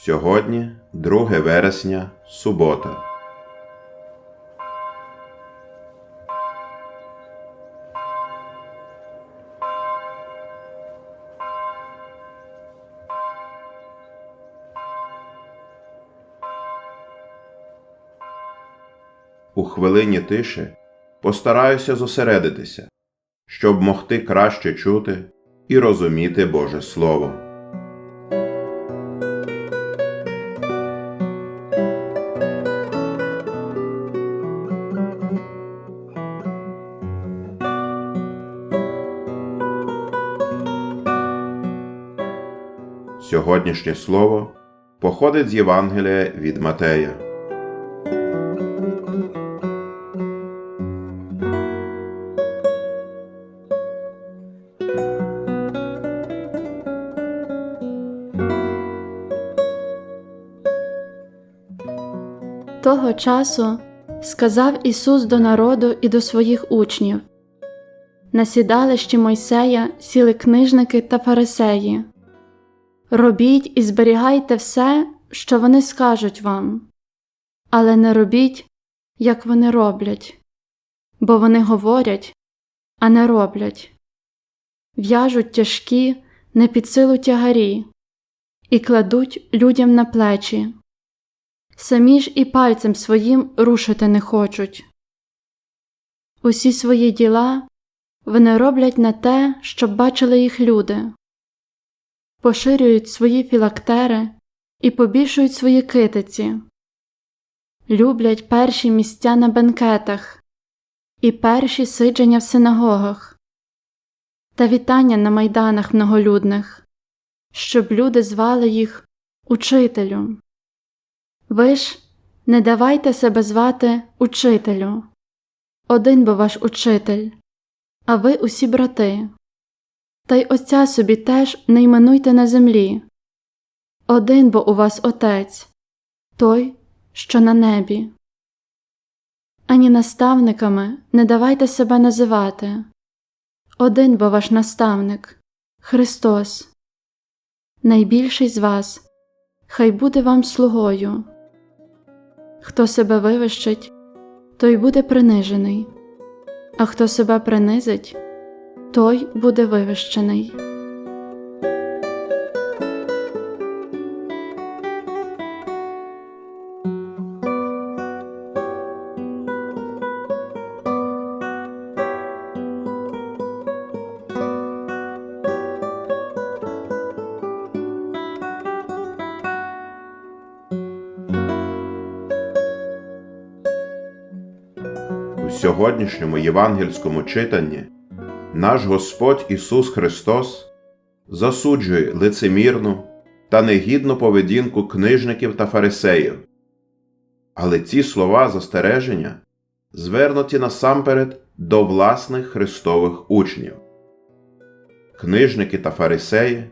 Сьогодні 2 вересня, субота. У хвилині тиші постараюся зосередитися, щоб могти краще чути і розуміти Боже Слово. Сьогоднішнє слово походить з Євангелія від Матея. Того часу сказав Ісус до народу і до своїх учнів На сідалищі Мойсея сіли книжники та фарисеї. Робіть і зберігайте все, що вони скажуть вам, але не робіть, як вони роблять, бо вони говорять, а не роблять, в'яжуть тяжкі, не під силу тягарі і кладуть людям на плечі. Самі ж і пальцем своїм рушити не хочуть. Усі свої діла вони роблять на те, щоб бачили їх люди, поширюють свої філактери і побільшують свої китиці, люблять перші місця на бенкетах і перші сидження в синагогах та вітання на майданах многолюдних, щоб люди звали їх Учителю. Ви ж не давайте себе звати учителю. Один бо ваш учитель, а ви усі брати. Та й отця собі теж не іменуйте на землі. Один бо у вас отець, той, що на небі. Ані наставниками не давайте себе називати. Один бо ваш наставник Христос. Найбільший з вас, хай буде вам слугою. Хто себе вивищить, той буде принижений, а хто себе принизить, той буде вивищений. У сьогоднішньому євангельському читанні наш Господь Ісус Христос засуджує лицемірну та негідну поведінку книжників та фарисеїв. Але ці слова застереження звернуті насамперед до власних Христових учнів. Книжники та фарисеї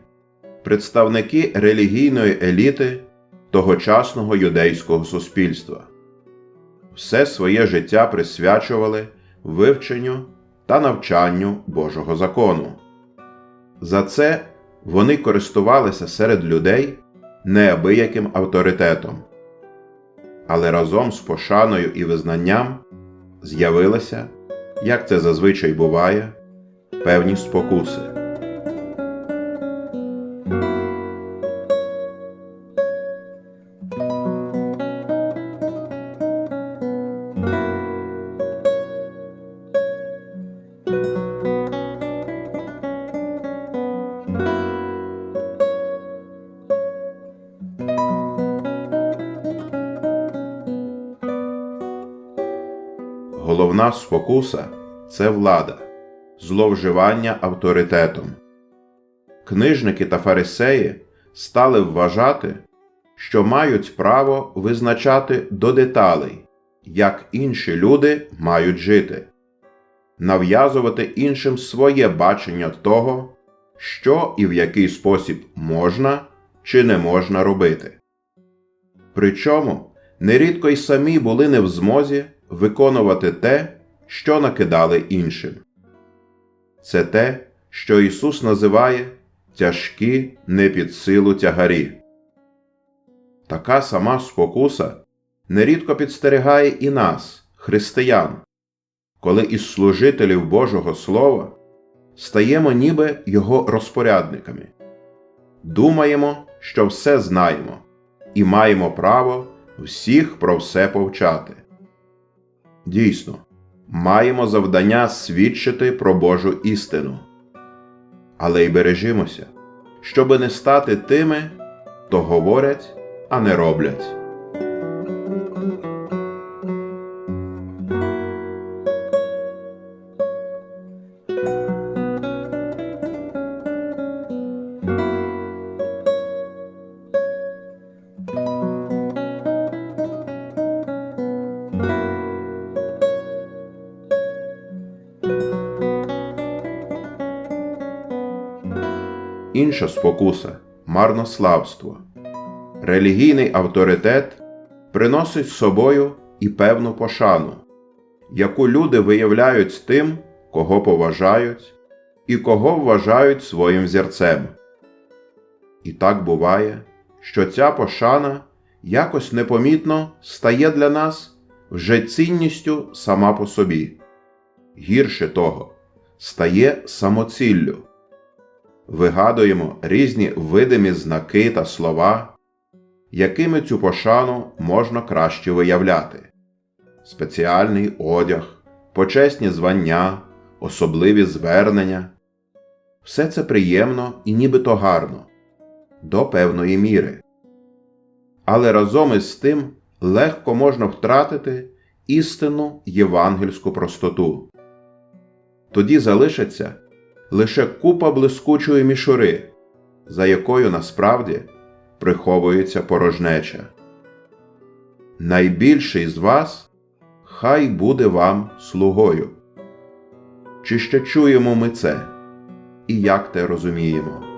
представники релігійної еліти тогочасного юдейського суспільства все своє життя присвячували вивченню та навчанню Божого закону. За це вони користувалися серед людей неабияким авторитетом. Але разом з пошаною і визнанням з'явилися, як це зазвичай буває, певні спокуси. Головна спокуса це влада, зловживання авторитетом. Книжники та фарисеї стали вважати, що мають право визначати до деталей, як інші люди мають жити, нав'язувати іншим своє бачення того, що і в який спосіб можна чи не можна робити. Причому нерідко й самі були не в змозі виконувати те, що накидали іншим. Це те, що Ісус називає тяжкі не під силу тягарі. Така сама спокуса нерідко підстерігає і нас, християн, коли із служителів Божого Слова стаємо ніби його розпорядниками. Думаємо, що все знаємо, і маємо право всіх про все повчати. Дійсно, маємо завдання свідчити про Божу істину. Але й бережімося, щоби не стати тими, хто говорять, а не роблять. Інша спокуса марнославство. Релігійний авторитет приносить з собою і певну пошану, яку люди виявляють тим, кого поважають і кого вважають своїм взірцем. І так буває, що ця пошана якось непомітно стає для нас вже цінністю сама по собі. Гірше того, стає самоціллю вигадуємо різні видимі знаки та слова, якими цю пошану можна краще виявляти: спеціальний одяг, почесні звання, особливі звернення. Все це приємно і нібито гарно до певної міри. Але разом із тим легко можна втратити істинну євангельську простоту. Тоді залишиться лише купа блискучої мішури, за якою насправді приховується порожнеча. Найбільший з вас хай буде вам слугою. Чи ще чуємо ми це, і як те розуміємо?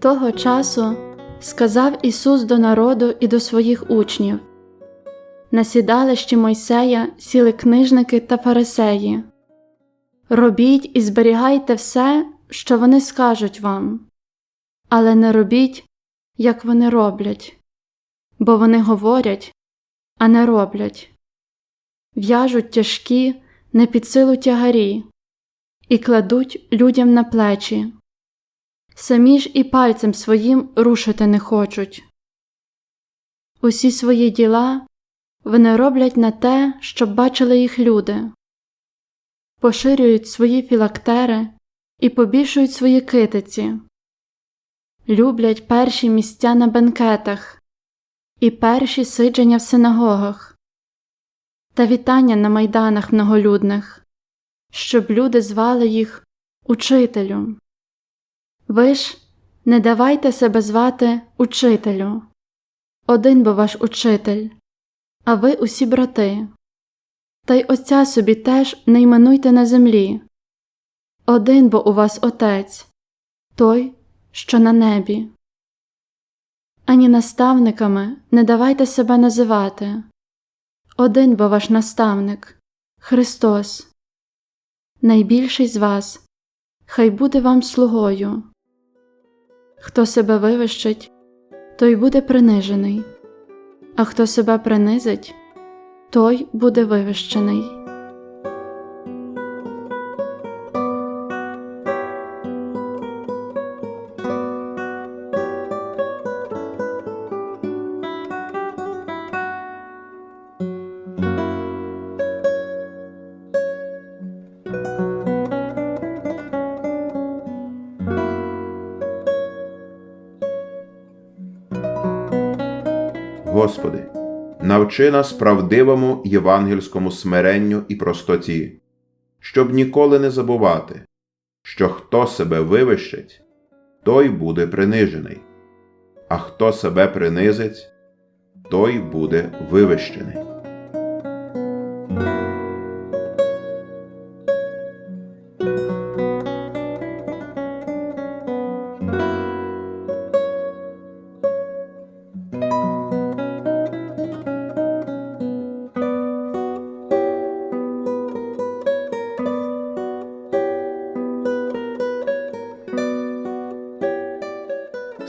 Того часу сказав Ісус до народу і до своїх учнів. На сідалищі Мойсея сіли книжники та фарисеї. Робіть і зберігайте все, що вони скажуть вам, але не робіть, як вони роблять, бо вони говорять, а не роблять, в'яжуть тяжкі, не під силу тягарі і кладуть людям на плечі самі ж і пальцем своїм рушити не хочуть. Усі свої діла вони роблять на те, щоб бачили їх люди, поширюють свої філактери і побільшують свої китиці, люблять перші місця на бенкетах і перші сидження в синагогах та вітання на майданах многолюдних, щоб люди звали їх учителю. Ви ж не давайте себе звати учителю. Один бо ваш учитель, а ви усі брати. Та й Отця собі теж не іменуйте на землі. Один бо у вас Отець, той, що на небі. Ані наставниками не давайте себе називати. Один бо ваш наставник Христос. Найбільший з вас, хай буде вам слугою. Хто себе вивищить, той буде принижений, а хто себе принизить, той буде вивищений. Господи, навчи нас правдивому євангельському смиренню і простоті, щоб ніколи не забувати, що хто себе вивищить, той буде принижений, а хто себе принизить, той буде вивищений.